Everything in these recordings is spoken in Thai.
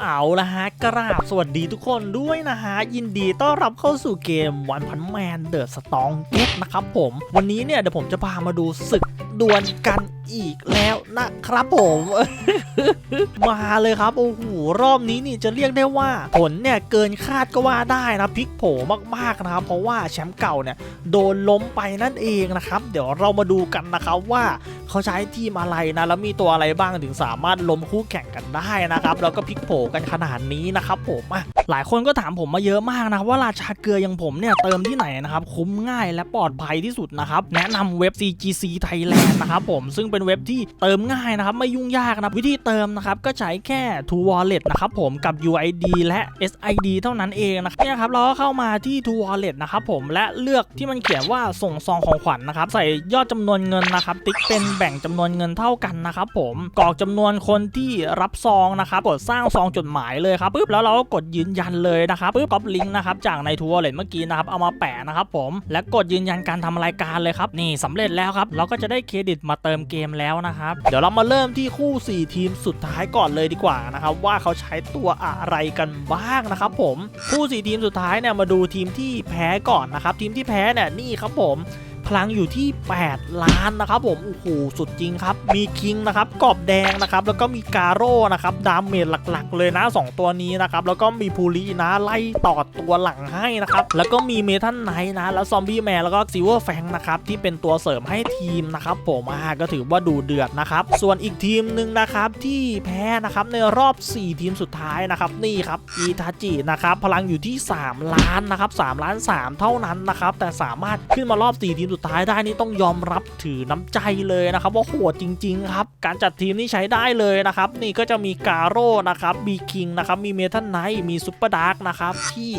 เอาละฮะกราบสวัสดีทุกคนด้วยนะฮะ ยินดีต้อนรับเข้าสู่เกมวันพันแมนเดอะสตองเก็ตนะครับผม วันนี้เนี่ยเดี๋ยวผมจะพามาดูศึกดวลกัน อีกแล้วนะครับผม มาเลยครับโอ้โหรอบนี้นี่จะเรียกได้ว่าผลเนี่ยเกินคาดก็ว่าได้นะพลิกโผมากๆนะครับ เพราะว่าแชมป์เก่าเนี่ยโดนล้มไปนั่นเองนะครับ เดี๋ยวเรามาดูกันนะครับว่าเขาใช้ทีมอะไรนะแล้วมีตัวอะไรบ้างถึงสามารถล้มคู่แข่งกันได้นะครับแล้วก็พลิกโผกันขนาดนี้นะครับผมอะหลายคนก็ถามผมมาเยอะมากนะครับว่าราชาเกลืออย่างผมเนี่ยเติมที่ไหนนะครับคุ้มง่ายและปลอดภัยที่สุดนะครับแนะนำเว็บ CGC Thailand นะครับผมซึ่งเป็นเว็บที่เติมง่ายนะครับไม่ยุ่งยากนะวิธีเติมนะครับก็ใช้แค่ True Wallet นะครับผมกับ UID และ SID เท่านั้นเองนะครับเนี่ยครับเราก็เข้ามาที่ True Wallet นะครับผมและเลือกที่มันเขียนว่าส่งซองของขวัญนะครับใส่ยอดจำนวนเงินนะครับติ๊กเป็นแบ่งจำนวนเงินเท่ากันนะครับผมกรอกจำนวนคนที่รับซองนะครับกดสร้างซองจดหมายเลยครับปุ๊บแล้วเราก็กดยืนยันเลยนะครับปุ๊บก๊อปลิงก์นะครับจากในทัวร์เลนเมื่อกี้นะครับเอามาแปะนะครับผมและกดยืนยันการทำรายการเลยครับนี่สำเร็จแล้วครับเราก็จะได้เครดิตมาเติมเกมแล้วนะครับ เดี๋ยวเรามาเริ่มที่คู่ 4 ทีมสุดท้ายก่อนเลยดีกว่านะครับ ว่าเขาใช้ตัวอะไรกันบ้างนะครับ ผมคู่ 4 ทีมสุดท้ายเนี่ยมาดูทีมที่แพ้ก่อนนะครับ ทีมที่แพ้เนี่ยนี่ครับผม พลังอยู่ที่ 8 ล้านนะครับผมโอ้โหสุดจริงครับ มีคิงนะครับกรอบแดงนะครับแล้วก็มีกาโร่นะครับดาเมจหลักๆ เลยนะ 2 ตัวนี้นะครับแล้วก็มีภูรินะไล่ต่อตัวหลังให้นะครับแล้วก็มีเมทัลไนท์นะ แล้วซอมบี้แมนแล้วก็ซิลเวอร์แฟงนะครับที่เป็นตัวเสริมให้ทีมนะครับผมอ่าก็ถือว่าดูเดือดนะครับส่วนอีกทีมหนึ่งนะครับที่แพ้นะครับในรอบ 4 ทีมสุดท้ายนะครับนี่ครับอีทาจินะครับพลังอยู่ที่ 3 ล้านนะครับ3ล้าน 3 เท่านั้นนะครับแต่สามารถขึ้นมารอบ 4 ทีมสุดท้ายได้นี่ต้องยอมรับถือน้ำใจเลยนะครับว่าโหดจริง ๆ ครับ การจัดทีมนี่ใช้ได้เลยนะครับ นี่ก็จะมีกาโร่นะครับบีคิงนะครับมีเมทัลไนท์มีซุปเปอร์ดาร์กนะครับที่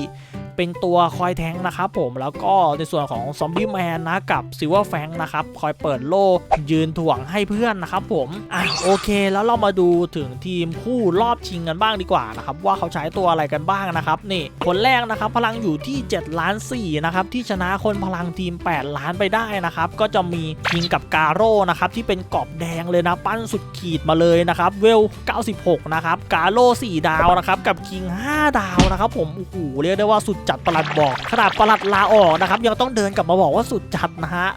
เป็นตัวคอยแทงนะครับผมแล้วก็ในส่วนของซอมบี้แมนนะกับซิลเวอร์แฟงนะครับคอยเปิดโล่ยืนถ่วงให้เพื่อนนะครับผมอะโอเค แล้วเรามาดูถึงทีมคู่รอบชิงกันบ้างดีกว่านะครับว่าเขาใช้ตัวอะไรกันบ้างนะครับนี่คนแรกนะครับพลังอยู่ที่7ล้าน4นะครับที่ชนะคนพลังทีม 8 ล้านไปได้นะครับก็จะมีคิงกับกาโร่นะครับที่เป็นกรอบแดงเลยนะปั้นสุดขีดมาเลยนะครับเวล 96 นะครับกาโร่4ดาวนะครับกับคิง 5 ดาวนะครับผมโอ้โหเรียกได้ว่าสุดจัดประหลัดบอกขนาดประหลัดลาออกนะครับยังต้องเดินกลับมาบอกว่าสุดจัดนะฮะ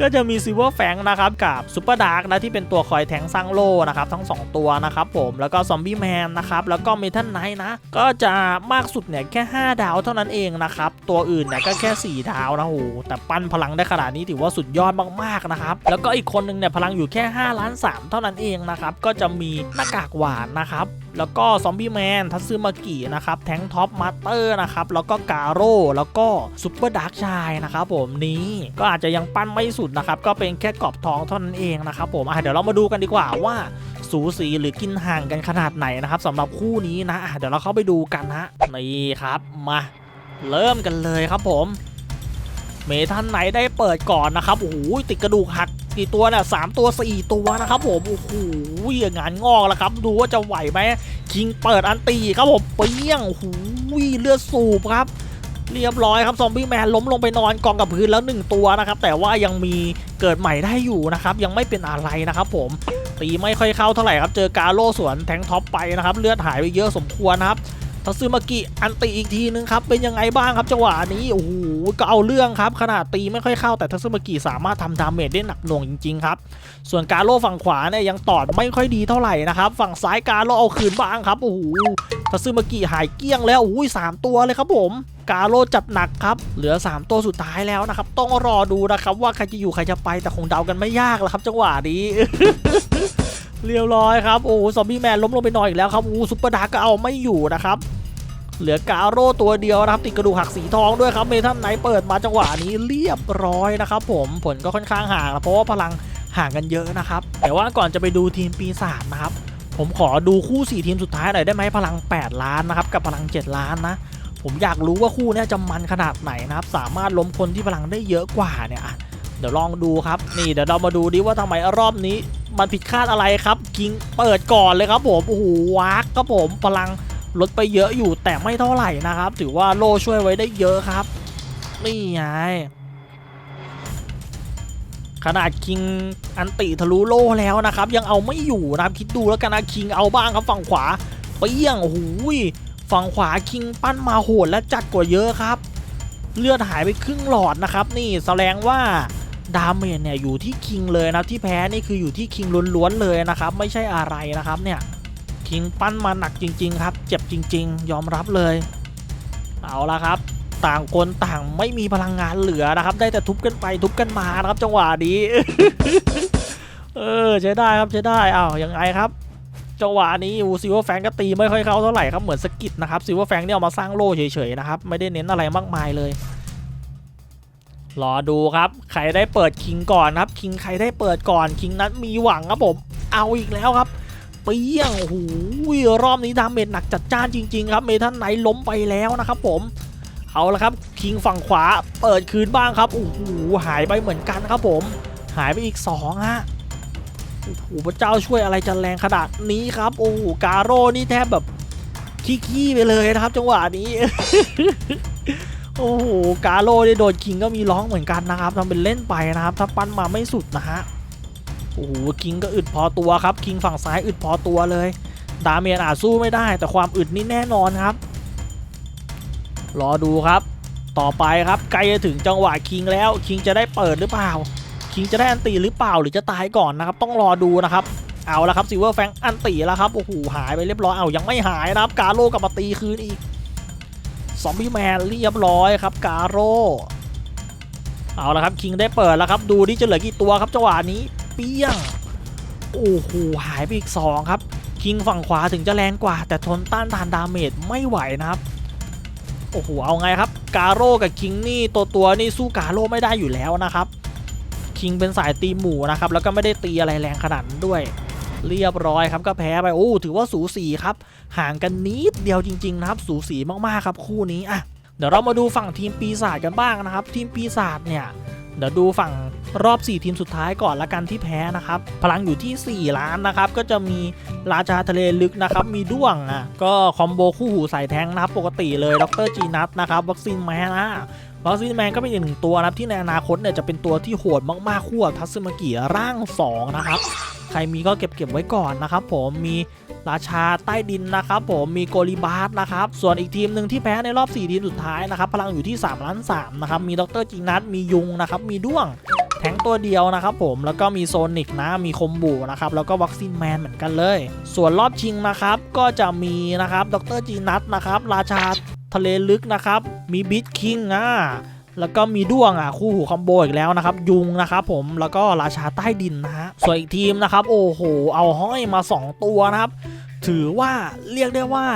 ก็จะมีซิลเวอร์แฟงนะครับกับซูเปอร์ดาร์กนะที่เป็นตัวคอยแทงสร้างโล่นะครับทั้ง 2 ตัวนะครับผมแล้วก็ซอมบี้แมนนะครับแล้วก็เมทัลไนท์นะ ก็จะมากสุดเนี่ยแค่ 5 ดาวเท่านั้นเองนะครับ ตัวอื่นเนี่ยก็แค่ 4 ดาวนะโหแต่ปั้นพลังได้ขนาดนี้ถือว่าสุดยอดมากๆนะครับ แล้วก็อีกคนหนึงเนี่ยพลังอยู่แค่5ล้าน3เท่านั้นเองนะครับก็จะมีหน้ากากหวานนะครับ แล้วก็ซอมบี้แมนทัตซึมากินะครับแทงท็อปมาสเตอร์นะครับแล้วก็กาโร่แล้วก็ซุปเปอร์ดาร์กชายนะครับผมนี้ก็อาจจะยังปั้นไม่สุดนะครับก็เป็นแค่กรอบทองเท่านั้นเองนะครับผมเดี๋ยวเรามาดูกันดีกว่าว่าสูสีหรือกินห่างกันขนาดไหนนะครับสำหรับคู่นี้นะอะเดี๋ยวเราเข้าไปดูกันนะนี่ครับมาเริ่มกันเลยครับผม เมทันไหนได้เปิดก่อนนะครับโอ้โหติดกระดูกหักกี่ตัวเนี่ยสามตัวสี่ตัวนะครับผมโอ้โหงานงอกแล้วครับ ดูว่าจะไหวไหมคิงเปิดอันตีครับผมเปี้ยงโอ้โหเลือดสูบครับเรียบร้อยครับซอมบี้แมนล้มลงไปนอนกองกับพื้นแล้วหนึ่งตัวนะครับแต่ว่ายังมีเกิดใหม่ได้อยู่นะครับยังไม่เป็นอะไรนะครับผมตีไม่ค่อยเข้าเท่าไหร่ครับเจอกาโร่สวนแทงท็อปไปนะครับเลือดหายไปเยอะสมควรนะครับ ทัซึมากิอันตีอีกทีนึงครับ เป็นยังไงบ้างครับจังหวะนี้ โอ้โห ก็เอาเรื่องครับ ขนาดตีไม่ค่อยเข้าแต่ทัซึมากิสามารถทำดาเมจได้หนักหน่วงจริง ๆ ครับ ส่วนกาโร่ฝั่งขวาเนี่ยยังตอดไม่ค่อยดีเท่าไหร่นะครับ ฝั่งซ้ายกาโร่เอาคืนบ้างครับ โอ้โหทัซึมากิหายเกี้ยงแล้วโอ้ยสามตัวเลยครับผมกาโร่จัดหนักครับ เหลือ 3 ตัวสุดท้ายแล้วนะครับ ต้องรอดูนะครับว่าใครจะอยู่ใครจะไปแต่คงเดากันไม่ยากแล้วครับ จังหวะนี้ เรียบร้อยครับ โอ้ซอมบี้แมนล้มลงไปนอนอีกแล้วครับโอ้ซุปเปอร์ดาร์ก็เอาไม่อยู่นะครับ เหลือกาโร่ตัวเดียวนะครับ ติดกระดูกหักสีทองด้วยครับ เมทัลไนเปิดมาจังหวะนี้เรียบร้อยนะครับผม ผลก็ค่อนข้างห่างเพราะว่าพลังห่างกันเยอะนะครับ แต่ว่าก่อนจะไปดูทีมปีศาจนะครับ ผมขอดูคู่ 4 ทีมสุดท้ายหน่อยได้ไหมพลัง 8 ล้านนะครับกับพลัง 7 ล้านนะ ผมอยากรู้ว่าคู่นี้จะมันขนาดไหนนะครับ สามารถล้มคนที่พลังได้เยอะกว่าเนี่ย เดี๋ยวลองดูครับ นี่เดี๋ยวเรามาดูดิว่าทำไมรอบนี้ มันผิดคาดอะไรครับ คิงเปิดก่อนเลยครับผม โอ้โหวักครับผมพลังลดไปเยอะอยู่แต่ไม่เท่าไหร่นะครับ ถือว่าโลช่วยไว้ได้เยอะครับ นี่ไงขนาดคิงอันติทะลุโลแล้วนะครับ ยังเอาไม่อยู่นะครับคิดดูแล้วกันนะคิงเอาบ้างครับฝั่งขวาเปี้ยงโอ้โหฝั่งขวาคิงปั้นมาโหดและจัดกว่าเยอะครับ เลือดหายไปครึ่งหลอดนะครับ นี่แสดงว่า ดาเมจเนี่ยอยู่ที่คิงเลยนะที่แพ้นี่คืออยู่ที่คิงล้วนๆเลยนะครับ ไม่ใช่อะไรนะครับเนี่ยคิงปั้นมาหนักจริง ๆ ครับ เจ็บจริง ๆ ยอมรับเลย เอาละครับ ต่างคนต่างไม่มีพลังงานเหลือนะครับ ได้แต่ทุบกันไปทุบกันมานะครับ จังหวะนี้เออใช้ได้ครับใช้ได้อ้าวยังไงครับจังหวะนี้อูซิวแฟงก็ตีไม่ค่อยเข้าเท่าไหร่ครับเหมือนสกิดนะครับซิวแฟงเนี่ยเอามาสร้างโล่เฉยๆนะครับไม่ได้เน้นอะไรมากมายเลย รอดูครับ ใครได้เปิดคิงก่อนครับ คิงใครได้เปิดก่อน คิงนั้นมีหวังครับผม เอาอีกแล้วครับเปี้ยงโอ้โหรอบนี้ดาเมจหนักจัดจ้านจริง ๆ ครับ เมทันไนท์ล้มไปแล้วนะครับผม เอาละครับ คิงฝั่งขวาเปิดคืนบ้างครับ โอ้โห หายไปเหมือนกันครับผม หายไปอีก2ฮะ โอ้โห พระเจ้าช่วยอะไรจะแรงขนาดนี้ครับ โอ้โห กาโร่นี่แทบแบบขี้ๆไปเลยนะครับ จังหวะนี้ โอ้โหกาโร่ได้โดนคิงก็มีร้องเหมือนกันนะครับทำเป็นเล่นไปนะครับ ถ้าปั้นมาไม่สุดนะฮะโอ้โหคิงก็อึดพอตัวครับ คิงฝั่งซ้ายอึดพอตัวเลย ดาเมจอาจสู้ไม่ได้ แต่ความอึดนี่แน่นอนครับ รอดูครับ ต่อไปครับใกล้จะถึงจังหวะคิงแล้ว คิงจะได้เปิดหรือเปล่า คิงจะได้อันตีหรือเปล่าหรือจะตายก่อนนะครับ ต้องรอดูนะครับเอาละครับซิเวอร์แฟงอันตีแล้วครับโอ้โหหายไปเรียบร้อยเอายังไม่หายนะครับ กาโร่กลับมาตีคืนอีก ซอมบี้แมนเรียบร้อยครับกาโร่เอาละครับคิงได้เปิดแล้วครับดูที่จะเหลือกี่ตัวครับจังหวะนี้เปี้ยงโอ้โหหายไปอีก 2 ครับ คิงฝั่งขวาถึงจะแรงกว่า แต่ทนต้านทานดาเมจไม่ไหวนะครับโอ้โหเอาไงครับกาโร่กับคิงนี่ตัวตัวนี่สู้กาโร่ไม่ได้อยู่แล้วนะครับคิงเป็นสายตีหมู่นะครับแล้วก็ไม่ได้ตีอะไรแรงขนาดนั้นด้วย เรียบร้อยครับก็แพ้ไปโอ้ถือว่าสูสีครับ ห่างกันนิดเดียวจริงๆนะครับ สูสีมากๆครับคู่นี้อะเดี๋ยวเรามาดูฝั่งทีมปีศาจกันบ้างนะครับ ทีมปีศาจเนี่ย เดี๋ยวดูฝั่งรอบ 4 ทีมสุดท้ายก่อนละกันที่แพ้นะครับ พลังอยู่ที่ 4 ล้านนะครับ ก็จะมีราชาทะเลลึกนะครับ มีด้วงอะ ก็คอมโบคู่หูใส่แทงนะครับ ปกติเลยดรจีนัทนะครับ วัคซีนแมนนะวัคซีนแมนก็เป็นอีกหนึ่งตัวนะครับ ที่ในอนาคตเนี่ยจะเป็นตัวที่โหดมากๆคู่กับทัศมากิร่าง 2 นะครับ ใครมีก็เก็บเก็บไว้ก่อนนะครับ ผมมี ราชาใต้ดินนะครับผมมีโกลิบาสนะครับส่วนอีกทีมหนึ่งที่แพ้ในรอบ 4 ทีมสุดท้ายนะครับพลังอยู่ที่3ล้าน3นะครับมีดรจินัทมียุงนะครับมีด้วงแทงตัวเดียวนะครับผมแล้วก็มีโซนิกนะมีคมบูนะครับแล้วก็วัคซีนแมนเหมือนกันเลย ส่วนรอบชิงนะครับก็จะมีนะครับดรจีนัทนะครับราชาทะเลลึกนะครับมีบิทคิงอะ แล้วก็มีด้วงอะคู่หูคอมโบอีกแล้วนะครับ ยุงนะครับผมแล้วก็ราชาใต้ดินนะฮะส่วนอีกทีมนะครับ โอ้โห เอาห้อยมา 2 ตัวนะครับ ถือว่าเรียกได้ว่า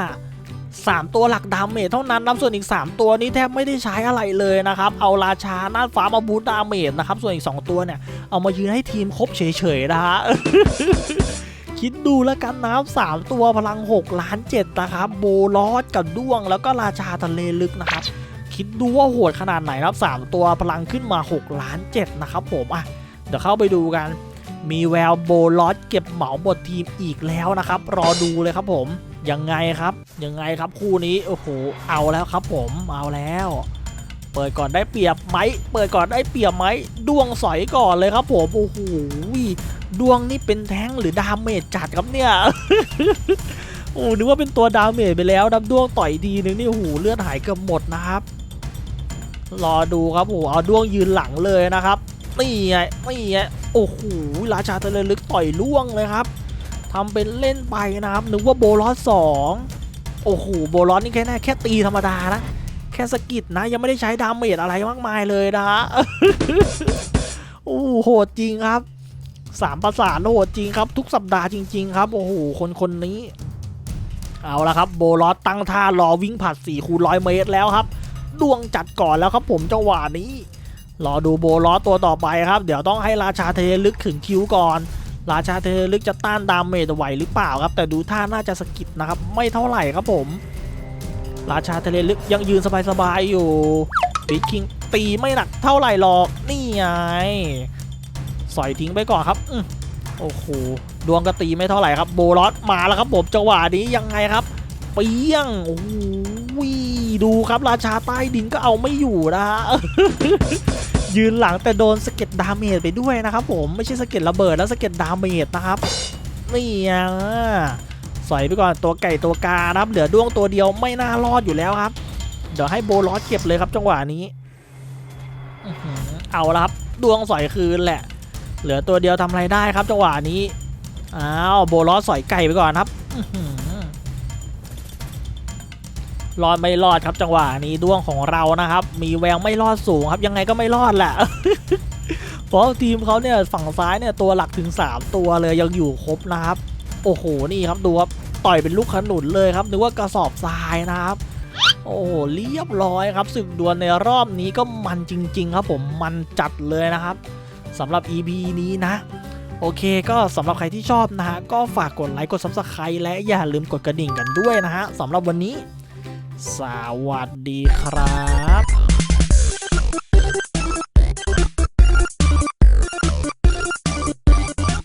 3 ตัวหลักดาเมจเท่านั้นนะส่วนอีก 3 ตัวนี้แทบไม่ได้ใช้อะไรเลยนะครับ เอาราชาน่าฟ้ามาบูตดาเมจนะครับ ส่วนอีก 2 ตัวเนี่ย เอามายืนให้ทีมครบเฉยๆนะฮะคิดดูแล้วกันนะครับสามตัวพลัง 6 ล้าน7นะครับ โบลอสกับด้วง แล้วก็ราชาทะเลลึกนะครับ คิดดูว่าโหดขนาดไหนนะครับ3ตัวพลังขึ้นมา 6 ล้าน 7 นะครับผมอะเดี๋ยวเข้าไปดูกัน มีแววโบลอสเก็บเหมาหมดทีมอีกแล้วนะครับ รอดูเลยครับผม ยังไงครับ ยังไงครับคู่นี้โอ้โหเอาแล้วครับผมเอาแล้ว เปิดก่อนได้เปรียบไหมเปิดก่อนได้เปรียบไหมดวงสอยก่อนเลยครับผมโอ้โหดวงนี่เป็นแท้งหรือดาเมจจัดครับเนี่ยโอ้นึกว่าเป็นตัวดาเมจไปแล้วดับดวงต่อยทีนึงนี่โอ้โหเลือดหายเกือบหมดนะครับ รอดูครับโอ้เอาด้วงยืนหลังเลยนะครับนี่ไงนี่ไงโอ้โหราชาทะเลลึกต่อยล่วงเลยครับทำเป็นเล่นไปนะครับนึกว่าโบลอสสองโอ้โหโบลอสนี่แค่แน่แค่ตีธรรมดานะแค่สะกิดนะยังไม่ได้ใช้ดาเมจอะไรมากมายเลยนะฮะโอ้โหโหดจริงครับสามประสานโหดจริงครับทุกสัปดาห์จริง ๆ ครับโอ้โหคนคนนี้ เอาละครับ โบลอสตั้งท่ารอวิ่งผ่าน4คูณร้อยเมตรแล้วครับ ดวงจัดก่อนแล้วครับผมจังหวะนี้ รอดูโบล้อตัวต่อไปครับ เดี๋ยวต้องให้ราชาเทลึกถึงคิวก่อน ราชาเทลึกจะต้านดาเมจไหวหรือเปล่าครับ แต่ดูท่าน่าจะสกิดนะครับ ไม่เท่าไหร่ครับผม ราชาทเลลึกยังยืนสบายๆอยู่บิ๊กคิงตีไม่หนักเท่าไหร่หรอกนี่ไงสอยทิ้งไปก่อนครับอโอ้โหดวงก็ตีไม่เท่าไหร่ครับ โบลอสมาแล้วครับผมจังหวะนี้ยังไงครับเปี้ยงโอ้โห ดูครับ ราชาใต้ดินก็เอาไม่อยู่นะฮะยืนหลังแต่โดนสะเก็ดดาเมจไปด้วยนะครับผมไม่ใช่สะเก็ดระเบิดแล้วสะเก็ดดาเมจนะครับนี่อะสอยไปก่อนตัวไก่ตัวกานะครับ เหลือด้วงตัวเดียวไม่น่ารอดอยู่แล้วครับ เดี๋ยวให้โบลอสเก็บเลยครับจังหวะนี้อื้อหือเอาละครับดวงสอยคืนแหละ เหลือตัวเดียวทำอะไรได้ครับ จังหวะนี้อ้าวโบลอสสอยไก่ไปก่อนครับอื้อหือ รอดไม่รอดครับจังหวะนี้ดวงของเรานะครับ มีแววไม่รอดสูงครับยังไงก็ไม่รอดแหละเพราะทีมเขาเนี่ยฝั่งซ้ายเนี่ยตัวหลักถึง 3 ตัวเลยยังอยู่ครบนะครับ โอ้โหนี่ครับดูครับต่อยเป็นลูกขนุนเลยครับนึกว่ากระสอบทรายนะครับโอ้โหเรียบร้อยครับศึกดวลในรอบนี้ก็มันจริง ๆ ครับผมมันจัดเลยนะครับสำหรับ EP นี้นะ โอเคก็สำหรับใครที่ชอบนะฮะก็ฝากกดไลค์กด Subscribe และอย่าลืมกดกระดิ่งกันด้วยนะฮะสำหรับวันนี้ สวัสดีครับ